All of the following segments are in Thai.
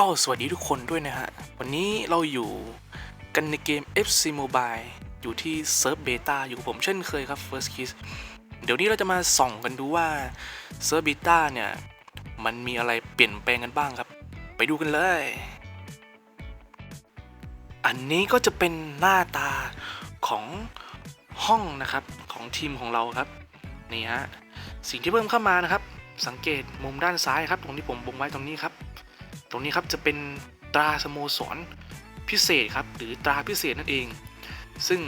ก็สวัสดีทุกคนด้วยนะฮะ วันนี้เราอยู่กันในเกม FC Mobile อยู่ที่เซิร์ฟเบต้าอยู่กับผมเช่นเคยครับ First Kiss เดี๋ยวนี้เราจะมาส่องกันดูว่าเซิร์ฟเบต้าเนี่ย มันมีอะไรเปลี่ยนแปลงกันบ้างครับ ไปดูกันเลย อันนี้ก็จะเป็นหน้าตาของห้องนะครับของทีมของเราครับนี่ฮะสิ่งที่เพิ่มเข้ามานะครับ สังเกตมุมด้านซ้ายครับตรงที่ผมวงไว้ตรงนี้ครับ ตรงนี้ครับจะเป็นตราสโมสรพิเศษครับหรือตราพิเศษนั่นเอง ซึ่ง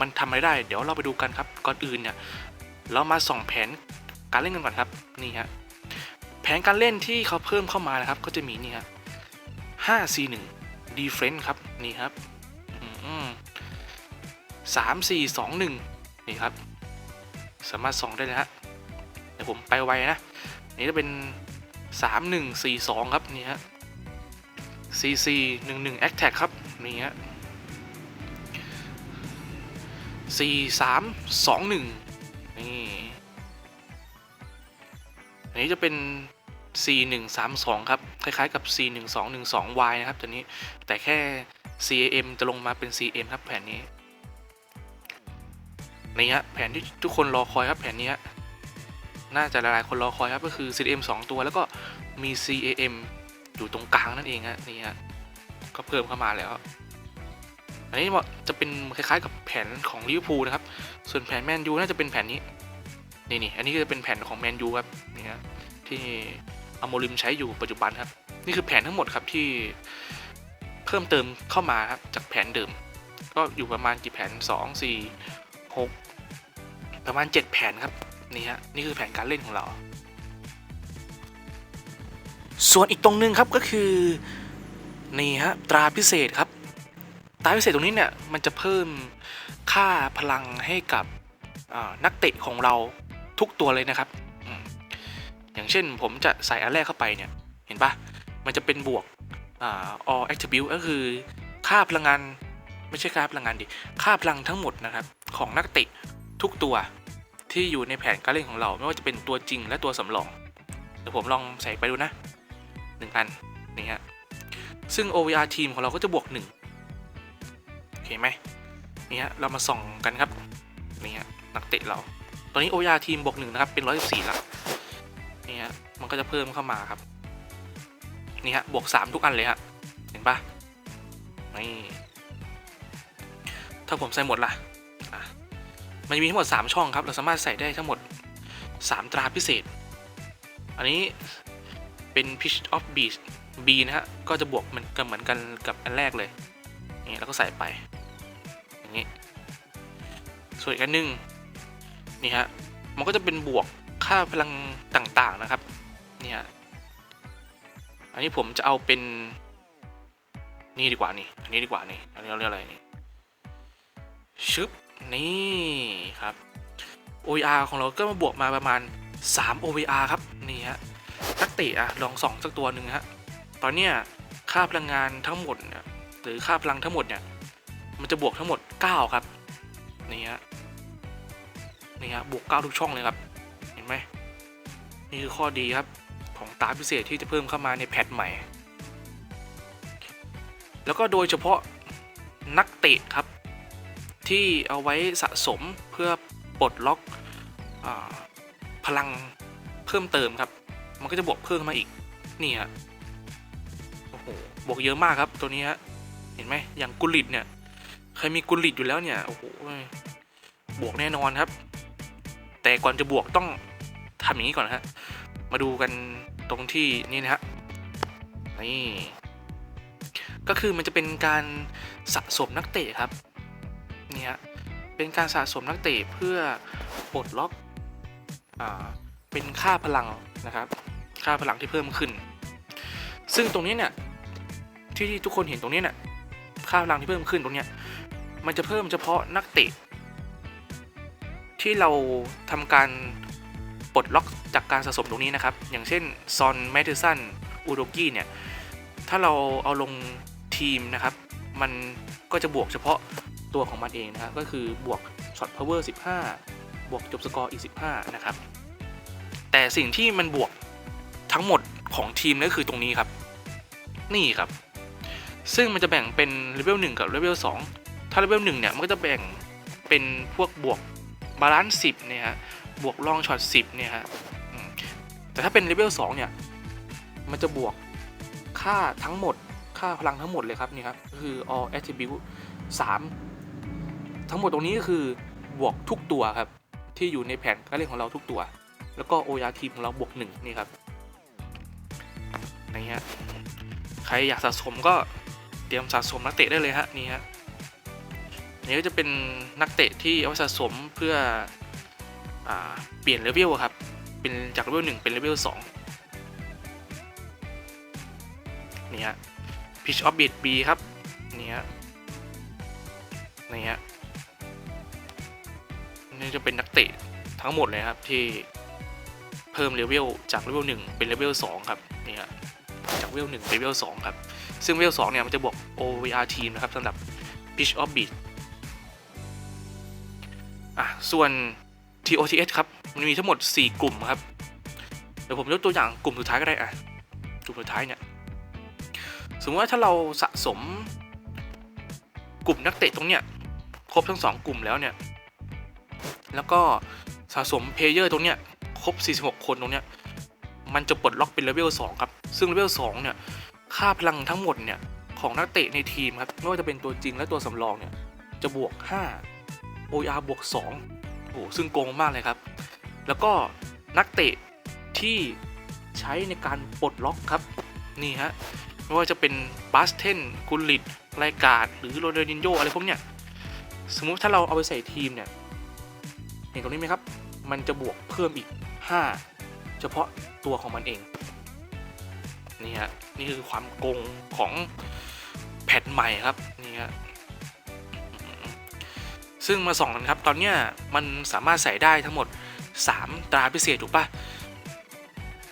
มันทำอะไรได้ เดี๋ยวเราไปดูกันครับก่อนอื่นเนี่ยเรามาส่องแผนการเล่นกันก่อนครับนี่ฮะแผนการเล่นที่เขาเพิ่มเข้ามานะครับ ก็จะมีนี่ฮะ5 4 1 defense ครับนี่ครับสามสี่สองหนึ่งนี่ครับ สามารถส่องได้เลยฮะเดี๋ยวผมไปไวนะนี่จะเป็น สามหนึ่งสี่สองครับนี่ฮะสี่สี่หนึ่งหนึ่งแอคแท็กครับนี่ฮะสี่สามสองหนึ่งนี่อันนี้จะเป็น 4132 ครับ คล้ายๆกับ 41212Y นะครับตัวนี้แต่แค่ CAM จะลงมาเป็น CM ครับแผนนี้นี่ฮะแผนที่ทุกคนรอคอยครับแผนนี้ฮะ น่าจะหลายๆคนรอคอยครับก็คือ CDM 2 ตัวแล้วก็มี CAM อยู่ตรงกลางนั่นเองฮะนี่ฮะก็เพิ่มเข้ามาแล้วอันนี้จะเป็นคล้ายๆกับแผนของลิเวอร์พูลนะครับ ส่วนแผนแมนยูน่าจะเป็นแผนนี้นี่นี่อันนี้ก็จะเป็นแผนของแมนยูครับนี่ฮะที่อโมริมใช้อยู่ปัจจุบันครับ นี่คือแผนทั้งหมดครับที่เพิ่มเติมเข้ามาครับจากแผนเดิม ก็อยู่ประมาณกี่แผน 2 4 6 ประมาณ 7 แผนครับ นี่ฮะนี่คือแผนการเล่นของเรา ส่วนอีกตรงนึงครับก็คือนี่ฮะตราพิเศษครับตราพิเศษตรงนี้เนี่ยมันจะเพิ่มค่าพลังให้กับนักเตะของเราทุกตัวเลยนะครับอย่างเช่นผมจะใส่อันแรกเข้าไปเนี่ยเห็นปะมันจะเป็นบวกอ all attribute ก็คือค่าพลังงานไม่ใช่ค่าพลังงานดิค่าพลังทั้งหมดนะครับของนักเตะทุกตัว ที่อยู่ในแผนการเล่นของเราไม่ว่าจะเป็นตัวจริงและตัวสำรองเดี๋ยวผมลองใส่ไปดูนะหนึ่งอันนี่ฮะซึ่ง OVR ทีมของเราก็จะบวกหนึ่งโอเคไหมนี่ฮะเรามาส่องกันครับนี่ฮะนักเตะเรา ตอนนี้โอยาทีมบวกหนึ่งนะครับเป็นร้อยสิบสี่ละนี่ฮะมันก็จะเพิ่มเข้ามาครับนี่ฮะบวกสามทุกอันเลยฮะเห็นปะนี่ถ้าผมใส่หมดล่ะ มันจะมีทั้งหมด 3 ช่องครับ เราสามารถใส่ได้ทั้งหมด 3 ตราพิเศษ อันนี้เป็น pitch of beat B นะฮะ ก็จะบวกมือนกันเหมือนกันกับอันแรกเลยนี่แล้วก็ใส่ไป อย่างนี้ ส่วนอีกอันหนึง นี่ฮะ มันก็จะเป็นบวกค่าพลังต่างๆนะครับ นี่ฮะ อันนี้ผมจะเอาเป็น นี่ดีกว่านี่ อันนี้ดีกว่านี่ อันนี้เราเรียกอะไรนี่ ชึบ นี่ครับ OVR ของเราก็มาบวกมาประมาณ 3 OVR ครับนี่ฮะนักเตะอะลองสองสักตัวหนึ่งฮะตอนเนี้ยค่าพลังงานทั้งหมดเนี่ยหรือค่าพลังทั้งหมดเนี่ยมันจะบวกทั้งหมด 9 ครับนี่ฮะนี่ฮะบวก 9 ทุกช่องเลยครับเห็นไหมนี่คือข้อดีครับของตาพิเศษที่จะเพิ่มเข้ามาในแพทใหม่ แล้วก็โดยเฉพาะนักเตะครับ ที่เอาไว้สะสมเพื่อปลดล็อกอพลังเพิ่มเติมครับ มันก็จะบวกเพิ่มมาอีก นี่ฮะโอ้โหบวกเยอะมากครับตัวนี้ฮะเห็นไหมอย่างกุลิตเนี่ยใครมีกุลิตอยู่แล้วเนี่ยโอ้โหบวกแน่นอนครับ แต่ก่อนจะบวกต้องทำอย่างนี้ก่อนฮะมาดูกันตรงที่นี่นะฮะนี่ก็คือมันจะเป็นการสะสมนักเตะครับ เป็นการสะสมนักเตะเพื่อปลดล็อกอเป็นค่าพลังนะครับ ค่าพลังที่เพิ่มขึ้น ซึ่งตรงนี้เนี่ยที่ทุกคนเห็นตรงนี้เนี่ยค่าพลังที่เพิ่มขึ้นตรงเนี้ยมันจะเพิ่มเฉพาะนักเตะที่เราทำการปลดล็อกจากการสะสมตรงนี้นะครับ อย่างเช่นซอนแมทิสันอูโดกี้เนี่ย ถ้าเราเอาลงทีมนะครับ มันก็จะบวกเฉพาะ ตัวของมันเองนะครับก็คือบวกช็อตพาวเวอร์15 บวกจบสกอร์อีก 15 นะครับ แต่สิ่งที่มันบวกทั้งหมดของทีมนั่นคือตรงนี้ครับ นี่ครับ ซึ่งมันจะแบ่งเป็นเลเวล1กับเลเวล2ถ้าเลเวล1เนี่ยมันก็จะแบ่งเป็นพวกบวกบาลานซ์สิบเนี่ยฮะบวกลองช็อตสิบเนี่ยฮะแต่ถ้าเป็นเลเวล2เนี่ยมันจะบวกค่าทั้งหมดค่าพลังทั้งหมดเลยครับนี่ครับคือ all attribute 3 ทั้งหมดตรงนี้ก็คือบวกทุกตัวครับ ที่อยู่ในแผนการเล่นของเราทุกตัว แล้วก็ OR ทีมของเราบวกหนึ่งนี่ครับนี่ฮะใครอยากสะสมก็เตรียมสะสมนักเตะได้เลยฮะนี่ฮะนี่ก็จะเป็นนักเตะที่เอาไว้สะสมเพื่ออเปลี่ยนเลเวลครับเป็นจากเลเวลหนึ่งเป็นเลเวลสองนี่ฮะ pitch of beat B ครับนี่ฮะนี่ฮะ จะเป็นนักเตะทั้งหมดเลยครับที่เพิ่มเลเวลจากเลเวล1เป็นเลเวล2ครับนี่ฮะจากเลเวล1เป็นเลเวล2ครับ ซึ่งเลเวล2เนี่ยมันจะบวก OVR ทีมนะครับสำหรับ Pitch of Beat อะส่วน TOTS ครับมันมีทั้งหมด 4 กลุ่มครับ เดี๋ยวผมยกตัวอย่างกลุ่มสุดท้ายก็ได้อะกลุ่มสุดท้ายเนี่ยสมมติว่าถ้าเราสะสมกลุ่มนักเตะตรงเนี้ยครบทั้ง 2 กลุ่มแล้วเนี่ย แล้วก็สะสมเพลเยอร์ตรงเนี้ยครบ 46 คนตรงเนี้ยมันจะปลดล็อกเป็นเลเวล2ครับ ซึ่งเลเวล2เนี่ยค่าพลังทั้งหมดเนี่ยของนักเตะในทีมครับไม่ว่าจะเป็นตัวจริงและตัวสำรองเนี่ยจะบวก 5 OR บวก 2 โอ้ซึ่งโกงมากเลยครับ แล้วก็นักเตะที่ใช้ในการปลดล็อกครับ นี่ฮะ ไม่ว่าจะเป็นบาสเทนกุลิตรายการหรือโรเดนินโยอะไรพวกเนี้ยสมมุติถ้าเราเอาไปใส่ทีมเนี่ย นตรงนี้ไหมครับ มันจะบวกเพิ่มอีก 5 เฉพาะตัวของมันเองนี่ฮะนี่คือความโกงของแพทใหม่ครับนี่ฮะซึ่งมาส่องกันครับ ตอนเนี้ยมันสามารถใส่ได้ทั้งหมด 3 ตราพิเศษถูกปะ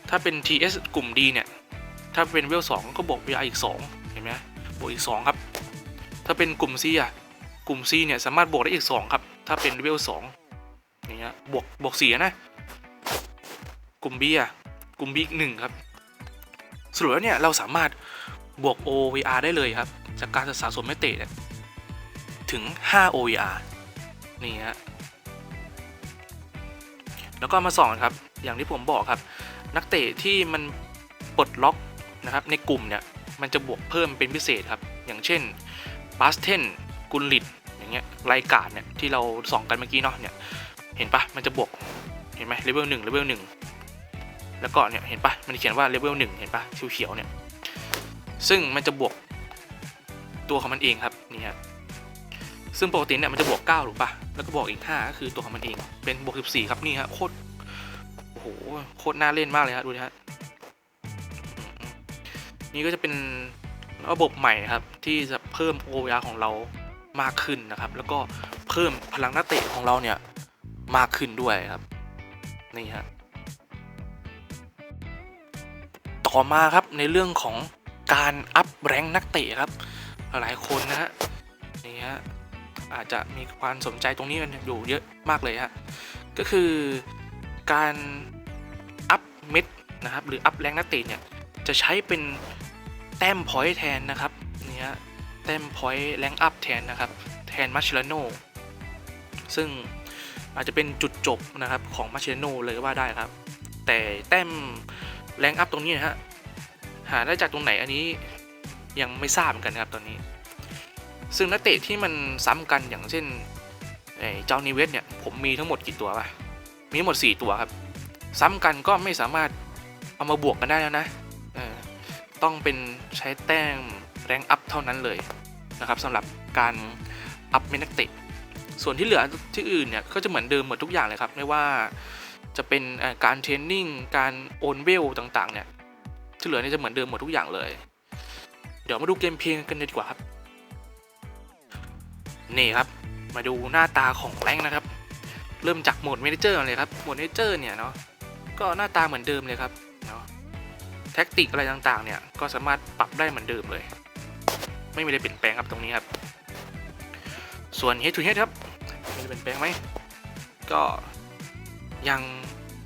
ถ้าเป็น TS กลุ่ม D เนี่ย ถ้าเป็นเวล2ก็บวก VR อีก 2 เห็นไหมบวกอีก 2 ครับ ถ้าเป็นกลุ่ม C อะ กลุ่ม C เนี่ย สามารถบวกได้อีก 2 ครับ ถ้าเป็นเวล2 นี่ฮะบวกบวก4นะ กลุ่ม B อะกลุ่ม B อีก1ครับสรุปแล้วเนี่ยเราสามารถบวก OVR ได้เลยครับ จากการสะสมแม่เตะถึง 5 OVR นี่ฮะแล้วก็มาส่องครับ อย่างที่ผมบอกครับ นักเตะที่มันปลดล็อกนะครับในกลุ่มเนี่ยมันจะบวกเพิ่มเป็นพิเศษครับ อย่างเช่นบาสเทนกุลลิตอย่างเงี้ยรายการเนี่ยที่เราส่องกันเมื่อกี้เนาะเนี่ย เห็นปะมันจะบวก เห็นไหมเลเวลหนึ่งเลเวลหนึ่งแล้วก็เนี่ยเห็นปะมันเขียนว่าเลเวลหนึ่งเห็นปะเขียวๆเนี่ยซึ่งมันจะบวกตัวของมันเองครับนี่ฮะซึ่งปกติเนี่ยมันจะบวก9ถูกปะแล้วก็บวกอีก5ก็คือตัวของมันเองเป็นบวก14ครับนี่ฮะโคตรโอ้โหโคตรน่าเล่นมากเลยฮะดูดิฮะนี่ก็จะเป็นระบบใหม่ครับที่จะเพิ่ม OVR ของเรามากขึ้นนะครับ แล้วก็เพิ่มพลังนักเตะของเราเนี่ย มากขึ้นด้วยครับ นี่ฮะต่อมาครับในเรื่องของการอัพแรงค์นักเตะครับ หลายคนนะฮะนี่ฮะอาจจะมีความสนใจตรงนี้กันอยู่เยอะมากเลยฮะก็คือการอัพเม็ดนะครับหรืออัพแรงนักเตะเนี่ยจะใช้เป็นแต้มพอยต์แทนนะครับนี่ฮะแต้มพอยต์แรงอัพแทนนะครับแทนมาชิลาโนซึ่ง อาจจะเป็นจุดจบนะครับของมาเชโนเลยก็ว่าได้ครับ แต่แต้มแรงอัพตรงนี้นะฮะหาได้จากตรงไหนอันนี้ยังไม่ทราบเหมือนกันครับตอนนี้ ซึ่งนักเตะที่มันซ้ำกันอย่างเช่นเจ้านิเวศเนี่ยผมมีทั้งหมดกี่ตัววะมีหมด 4 ตัวครับ ซ้ำกันก็ไม่สามารถเอามาบวกกันได้แล้วนะต้องเป็นใช้แต้มแรงอัพเท่านั้นเลยนะครับสำหรับการอัพเมนักเตะ ส่วนที่เหลือที่อื่นเนี่ยก็จะเหมือนเดิมหมดทุกอย่างเลยครับ ไม่ว่าจะเป็นการเทรนนิ่งการโอนเวลต่างๆ เนี่ยที่เหลือเนี่ยจะเหมือนเดิมหมดทุกอย่างเลย เดี๋ยวมาดูเกมเพลงกันดีกว่าครับ นี่ครับมาดูหน้าตาของแรงนะครับ เริ่มจากโหมดเมนเจอร์เลยครับโหมดเมนเจอร์เนี่ยเนาะก็หน้าตาเหมือนเดิมเลยครับเนาะแท็กติกอะไรต่างๆ เนี่ยก็สามารถปรับได้เหมือนเดิมเลย ไม่มีอะไรเปลี่ยนแปลงครับตรงนี้ครับ ส่วน head to head ครับ มีอะเปลี่ยนแปลงไหมก็ยัง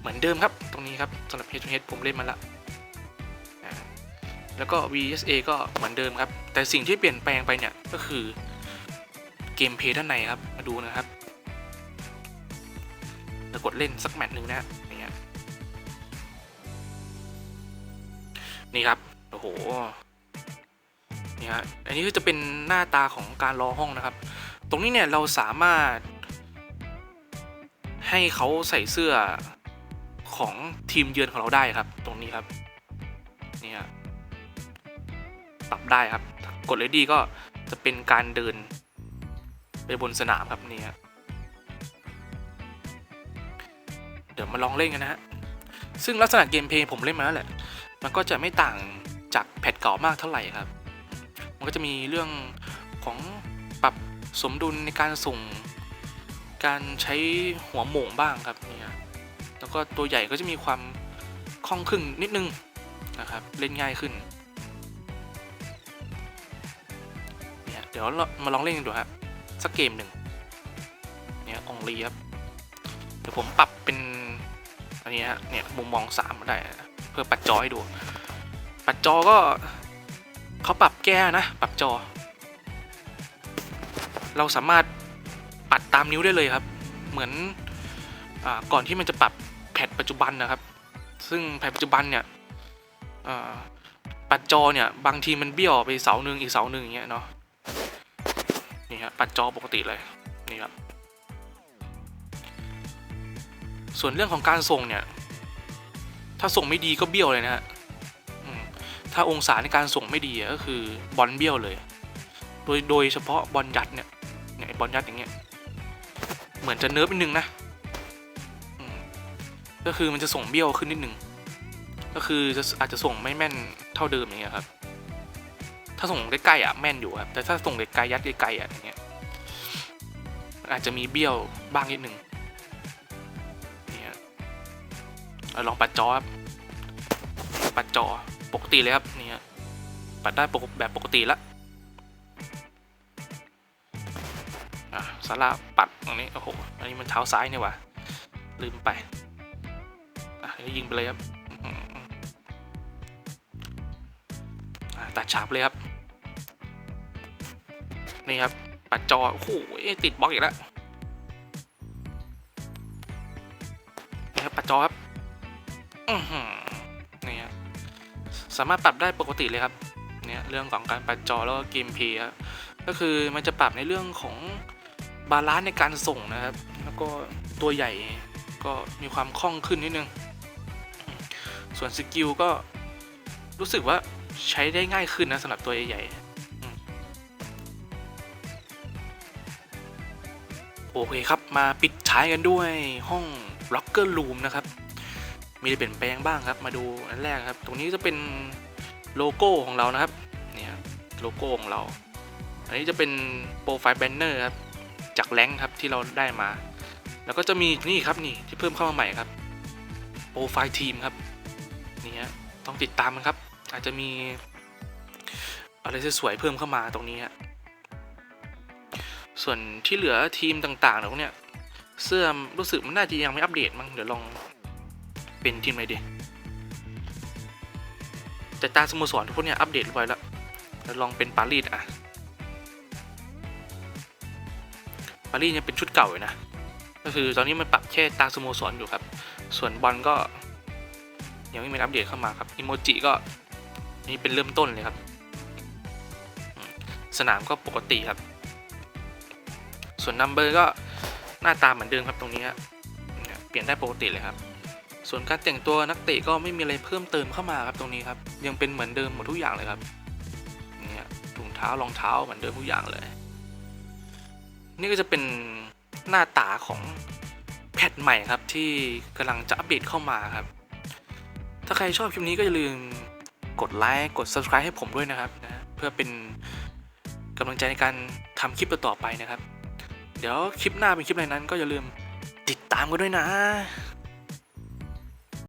เหมือนเดิมครับ ตรงนี้ครับสำหรับ head to head ผมเล่นมาละแล้วก็ VSA ก็เหมือนเดิมครับ แต่สิ่งที่เปลี่ยนแปลงไปเนี่ยก็คือเกมเพย์ด้านในครับ มาดูนะครับจะกดเล่นสักแมตช์หนึ่งนะอย่างเงี้ยนี่ครับ โอ้โหนี่ฮะอันนี้ก็จะเป็นหน้าตาของการรอห้องนะครับ ตรงนี้เนี่ยเราสามารถ ให้เขาใส่เสื้อของทีมเยือนของเราได้ครับ ตรงนี้ครับนี่ฮะปรับได้ครับ กดเลดี้ก็จะเป็นการเดิน ไปบนสนามครับนี่ฮะเดี๋ยวมาลองเล่นกันนะฮะซึ่งลักษณะเกมเพลย์ผมเล่นมาแล้วแหละ มันก็จะไม่ต่างจากแพทเก่ามากเท่าไหร่ครับ มันก็จะมีเรื่องของปรับสมดุลในการส่ง การใช้หัวหม่งบ้างครับเนี่ยแล้วก็ตัวใหญ่ก็จะมีความคล่องขึ้นนิดนึงนะครับเล่นง่ายขึ้นเนี่ยเดี๋ยวามาลองเล่นกันดูครับสักเกมหนึ่งเนี่ยองลีครับเดี๋ยวผมปรับเป็นอันนี้ฮะเนี่ยมุมมองสามได้เพื่อปัดจอให้ดู ปัดจอก็เขาปรับแก้นะ ปรับจอ เราสามารถ ปัดตามนิ้วได้เลยครับ เหมือนอก่อนที่มันจะปรับแพทปัจจุบันนะครับ ซึ่งแพทปัจจุบันเนี่ยปัดจอเนี่ยบางทีมันเบี้ยวไปเสาหนึ่งอีกเสาหนึ่งอย่างเงี้ยเนาะนี่ครับปัดจอปกติเลยนี่ครับส่วนเรื่องของการส่งเนี่ย ถ้าส่งไม่ดีก็เบี้ยวเลยนะฮะถ้าองศาในการส่งไม่ดีก็คือบอลเบี้ยวเลย โดยโดยเฉพาะบอลยัดเนี่ยเนี่ยบอลยัดอย่างเงี้ย เหมือนจะเนิร์ฟนิดนึงนะก็คือมันจะส่งเบี้ยวขึ้นนิดนึง ก็คือจะอาจจะส่งไม่แม่นเท่าเดิมอย่างเงี้ยครับ ถ้าส่งใกล้ๆอะแม่นอยู่ครับ แต่ถ้าส่งไกลๆยัดไกลๆอะอย่างเงี้ยมันอาจจะมีเบี้ยวบ้างนิดนึงเนี่ยลองปัดจอครับ ปัดจอปกติเลยครับเนี่ยปัดได้ปกแบบปกติละ สาระปัดตรงนี้โอ้โหอันนี้มันเท้าซ้ายเนี่ยว่ะลืมไปอะนี้ยิงไปเลยครับตัดฉากเลยครับ นี่ครับ ปัดจอ โอ้โหติดบล็อกอีกแล้วนี่ครับปัดจอครับนี่ครับสามารถปรับได้ปกติเลยครับเนี่ยเรื่องของการปัดจอแล้วก็เกมเพลย์ครับก็คือมันจะปรับในเรื่องของ บาลานซ์ในการส่งนะครับ แล้วก็ตัวใหญ่ก็มีความคล่องขึ้นนิดนึง ส่วนสกิลก็รู้สึกว่าใช้ได้ง่ายขึ้นนะสำหรับตัวใหญ่ๆโอเคครับมาปิดท้ายกันด้วยห้อง Locker Room นะครับ มีอะไรเปลี่ยนแปลงบ้างครับ มาดูอันแรกครับ ตรงนี้จะเป็นโลโก้ของเรานะครับ เนี่ยโลโก้ของเรา อันนี้จะเป็นโปรไฟล์แบนเนอร์ครับ จากแรงครับที่เราได้มา แล้วก็จะมีนี่ครับนี่ที่เพิ่มเข้ามาใหม่ครับโปรไฟล์ทีมครับนี่ฮะต้องติดตามมันครับ อาจจะมีอะไรสวยๆเพิ่มเข้ามาตรงนี้ฮะส่วนที่เหลือทีมต่างๆตรงเนี้ยเสื้อรู้สึกมันน่าจะยังไม่อัปเดตมั้งเดี๋ยวลองเป็นทีมอะไรดีแต่ตาสโมสรทุกคนเนี่ยอัปเดตเรียบร้แล้วเดี๋ยวลองเป็นปารีสอะ ปารีสยังเป็นชุดเก่าอยู่นะ ก็คือตอนนี้มันปรับแค่ตาสโมสรอยู่ครับ ส่วนบอลก็ยังไม่มีอัปเดตเข้ามาครับอิโมจิก็นี่เป็นเริ่มต้นเลยครับ สนามก็ปกติครับ ส่วนนัมเบอร์ก็หน้าตาเหมือนเดิมครับตรงนี้ครับเนี่ยเปลี่ยนได้ปกติเลยครับ ส่วนการแต่งตัวนักเตะก็ไม่มีอะไรเพิ่มเติมเข้ามาครับตรงนี้ครับ ยังเป็นเหมือนเดิมหมดทุกอย่างเลยครับเนี่ยถุงเท้ารองเท้าเหมือนเดิมทุกอย่างเลย นี่ก็จะเป็นหน้าตาของแพทใหม่ครับที่กำลังจะอัปเดตเข้ามาครับ ถ้าใครชอบคลิปนี้ก็อย่าลืมกดไลค์กด subscribe ให้ผมด้วยนะครับนะเพื่อเป็นกำลังใจในการทำคลิปต่อไปนะครับ เดี๋ยวคลิปหน้าเป็นคลิปอะไรนั้นก็อย่าลืมติดตามกันด้วยนะ